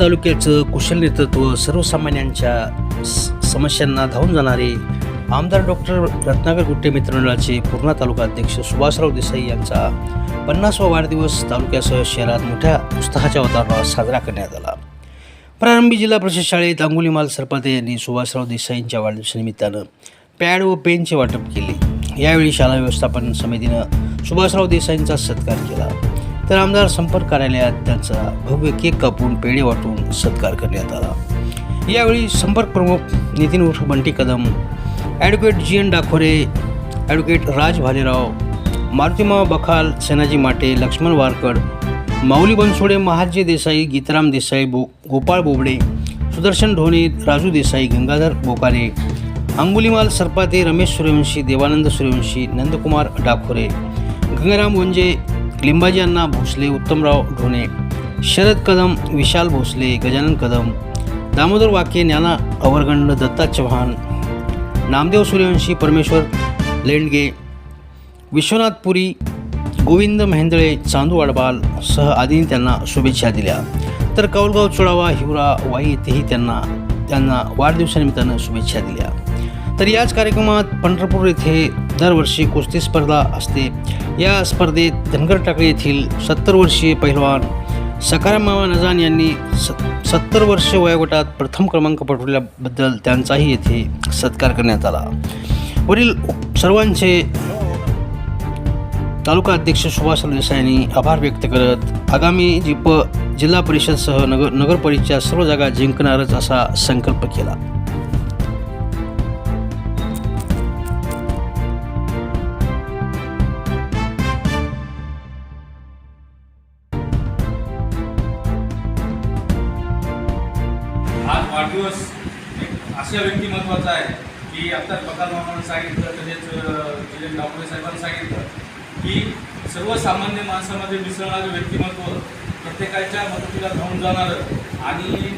तालुक्याचं कुशल नेतृत्व सर्वसामान्यांच्या स- समस्यांना धावून जाणारे आमदार डॉक्टर रत्नाकर गुट्टे मित्रमंडळाचे पूर्णा तालुका अध्यक्ष सुभाषराव देसाई यांचा पन्नासवा वाढदिवस तालुक्यासह शहरात मोठ्या उत्साहाच्या वातावरणात साजरा करण्यात आला. प्रारंभी जिल्हा परिषद शाळेत अंगुलीमाल सरपाते यांनी सुभाषराव देसाईंच्या वाढदिवसानिमित्तानं पॅड व पेनचे वाटप केले. यावेळी शाळा व्यवस्थापन समितीनं सुभाषराव देसाईंचा सत्कार केला. तर आमदार संपर्क कार्यालयात त्यांचा भव्य केक कापून पेढे वाटून सत्कार करण्यात आला. यावेळी संपर्क प्रमुख नितीन उर्फ Bunty Kadam advocate G N Dakhore advocate Raj Bhalerao मारुतिमा बखाल सेनाजी माटे लक्ष्मण वारकड माऊली बनसोडे महाजी देसाई गीताराम देसाई बो गोपाळ बोबडे सुदर्शन ढोणे राजू देसाई गंगाधर बोकारे अंगुलीमाल सरपाते रमेश सूर्यवंशी देवानंद सूर्यवंशी नंदकुमार डाखोरे गंगाराम वंजे लिंबाजी अण्णा भोसले उत्तमराव ढोणे शरद कदम विशाल भोसले गजानन कदम दामोदर वाके ज्ञाना अवरगंड दत्ता चव्हाण नामदेव सूर्यवंशी परमेश्वर लेंडगे विश्वनाथ पुरी गोविंद मेहेंदळे चांदू अडबाल सह आदींनी त्यांना शुभेच्छा दिल्या. तर कौलगाव चुडावा हिवरा वाई येथेही त्यांना त्यांना वाढदिवसानिमित्तानं शुभेच्छा दिल्या. तर याच कार्यक्रमात पंढरपूर येथे दरवर्षी कुस्ती स्पर्धा असते. या स्पर्धेत धनगर टाकळी येथील सत्तर वर्षीय पहिलवान सकाराम मामा नजान यांनी स सत्तर वर्ष वयोगटात प्रथम क्रमांक पटवल्याबद्दल त्यांचाही येथे सत्कार करण्यात आला. वरील सर्वांचे तालुका अध्यक्ष सुभाष देसाईंनी आभार व्यक्त करत आगामी जिप जिल्हा परिषदसह नगर नगरपालिकेच्या सर्व जागा जिंकणारच असा संकल्प केला. दिवस एक अशा व्यक्तिमत्वाचा आहे की आता पकार मामानं सांगितलं तसेच जिल्हे डाकोरे साहेबांनी सांगितलं की सर्वसामान्य माणसामध्ये मिसळणारं व्यक्तिमत्व प्रत्येकाच्या मदतीला धावून जाणारं आणि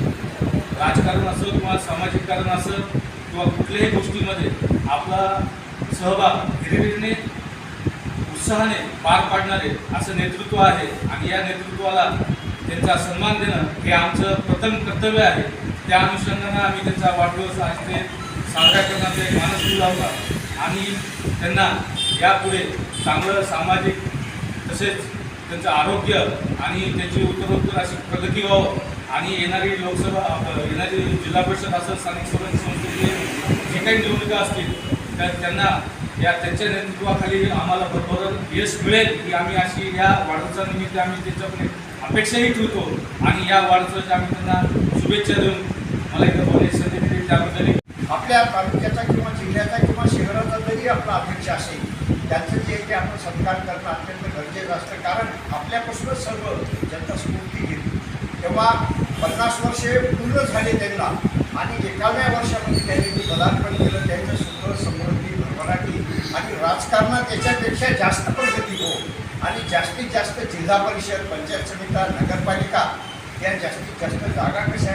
राजकारण असो किंवा सामाजिक कारण असं किंवा कुठल्याही गोष्टीमध्ये आपला सहभाग हिरिरीने उत्साहाने पार पाडणारे असं नेतृत्व आहे आणि या नेतृत्वाला त्यांचा सन्मान देणं हे आमचं प्रथम कर्तव्य आहे. त्या अनुषंगानं आम्ही त्यांचा वाढदिवस आज ते साजरा करण्याचा एक मानस लावला आणि त्यांना यापुढे चांगलं सामाजिक तसेच त्यांचं आरोग्य आणि त्यांची उत्तरोत्तर अशी प्रगती व्हावं. आणि येणारी लोकसभा येणारी जिल्हा परिषद असेल स्थानिक स्वराज्य संस्थेची जे काही निवडणुका असतील तर त्यांना या त्यांच्या नेतृत्वाखाली आम्हाला बरोबर यश मिळेल की आम्ही अशी या वाढदिवसानिमित्त आम्ही त्यांच्याकडे अपेक्षाही ठेवतो. आणि या वाढचं आम्ही त्यांना शुभेच्छा देऊन मला इथं बोलण्याची संधी दिली त्याबद्दल आपल्या तालुक्याचा किंवा जिल्ह्याचा किंवा शहराचा जरी आपला अध्यक्ष असेल त्यांचं जे ते आपण सत्कार करणं अत्यंत गरजेचं असतं. कारण आपल्यापासूनच सर्व जनता स्फूर्ती घेतली तेव्हा पन्नास वर्षे पूर्ण झाले त्यांना आणि एकाव्या वर्षामध्ये त्यांनी जे पदार्पण केलं त्यांचं सुंदर समृद्धी भरभराटी आणि राजकारणात याच्यापेक्षा जास्त प्रगती हो. आणि जास्तीत जास्त जिल्हा परिषद पंचायत समिती नगरपालिका या जास्तीत जास्त जागा कशा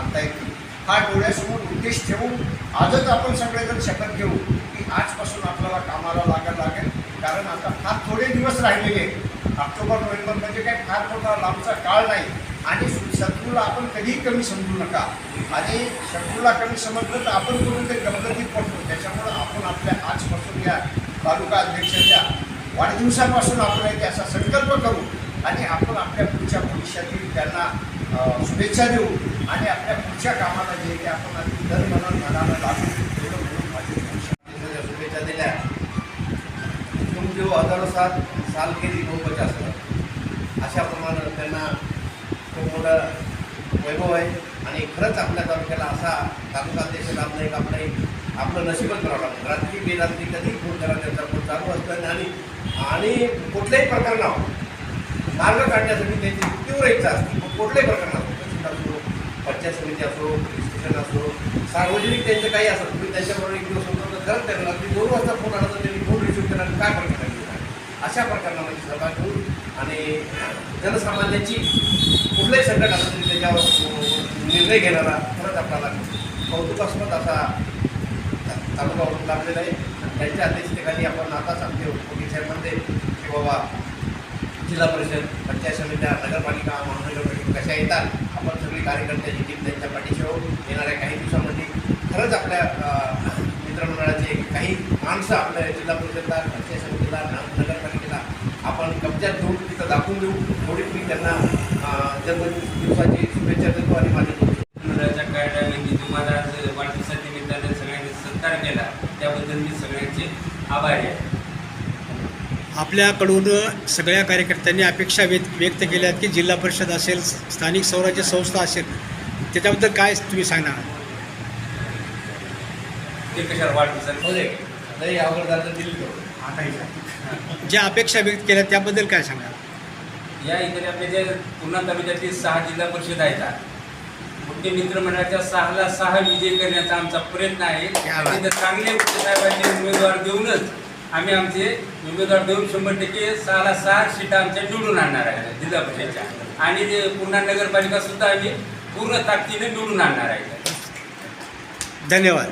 आणता येतील हा डोळ्यासमोर उद्देश ठेवून आजच आपण सगळेजण शपथ घेऊ की आजपासून आपल्याला कामाला लागायला लागेल. कारण आता फार थोडे दिवस राहिलेले आहेत. ऑक्टोबर नोव्हेंबर म्हणजे काही फार मोठा लांबचा काळ नाही. आणि शत्रूला आपण कधीही कमी समजू नका. आणि शत्रूला कमी समजलं तर आपण करून ते गमगतीत पडतो. त्याच्यामुळं आपण आपल्या आजपासून या तालुका अध्यक्षाच्या वाढदिवसापासून आपण एक असा संकल्प करू आणि आपण आपल्या पुढच्या भविष्यातील त्यांना शुभेच्छा देऊ आणि आपल्या पुढच्या कामाला जे ते आपण अगदी दर मनात मनाला लागू एवढं म्हणून माझी शुभेच्छा दिल्या. तुम जो हजारो सात साल केली नऊ पचास अशा प्रमाणे त्यांना खूप मोठं वैभव आहे आणि खरंच आपल्या तालुक्याला असा तालुका देश लाभणं एक आपलं एक आपलं नशीबच करावं लागतं रात्री बेरात्री कधी फोन करा त्यांचा फोन चालू असतं आणि आणि कुठल्याही प्रकरणावर मार्ग काढण्यासाठी त्यांची तीव्र इच्छा असते. मग कुठल्याही प्रकरणात तहसील असो पंचायत समिती असो पोलीस स्टेशन असो सार्वजनिक त्यांचं काही असं तुम्ही त्यांच्याबरोबर एक दिवस होतो तर खरंच त्यांना रात्री दोन वाजता फोन आला तर त्यांनी फोन रिसिव्ह केला काय प्रकार अशा प्रकरणामध्ये सहभाग घेऊन आणि जनसामान्याची कुठलंही संकट असलं तरी त्याच्यावर निर्णय घेणारा खरंच आपल्याला कौतुकास्पद असा तालुका लाभलेला आहे. आणि त्यांच्या अध्यक्षतेखाली आपण आताच आमचे उपमुख्यमंत्री की बाबा जिल्हा परिषद पंचायत समित्या नगरपालिका महानगरपालिका कशा येतात आपण सगळे कार्यकर्त्यांची टीम त्यांच्या पाठीशी आहोत. येणाऱ्या काही दिवसामध्ये खरंच आपल्या मित्रमंडळाचे काही माणसं आपल्या जिल्हा परिषदला पंचायत समितीला नगरपालिकेला आपण कब्जात घेऊन तिथं दाखवून देऊ. थोडी मी त्यांना अ, जन्मदिवसाची शुभेच्छा देतो आणि माझे मंडळाच्या कार्यालयामध्ये तुम्हाला वाढदिवसानिमित्ताने सगळ्यांनी सत्कार केला. त्याबद्दल मी सगळ्यांचे आभारी आहे. आपल्याकडून सगळ्या कार्यकर्त्यांनी अपेक्षा व्यक्त व्यक्त केल्या आहेत की जिल्हा परिषद असेल स्थानिक स्वराज्य संस्था असेल त्याच्याबद्दल काय तुम्ही सांगणार? ज्या अपेक्षा व्यक्त केल्या त्याबद्दल काय सांगणार? या इकडे आपल्या ज्या पूर्णा तालुक्यातील सहा जिल्हा परिषद आहेत. मुख्य मित्रमंडळाच्या सहाला सहा विजय करण्याचा आमचा प्रयत्न आहे. चांगले साहेबांचे उमेदवार देऊनच आम्ही आमचे उमेदवार देऊन शंभर टक्के सहाला सहा सीटा आमच्या निवडून आणणार आहे जिल्हा परिषदच्या. आणि ते पुन्हा नगरपालिका सुद्धा आम्ही पूर्ण ताकदीने निवडून आणणार आहे. धन्यवाद.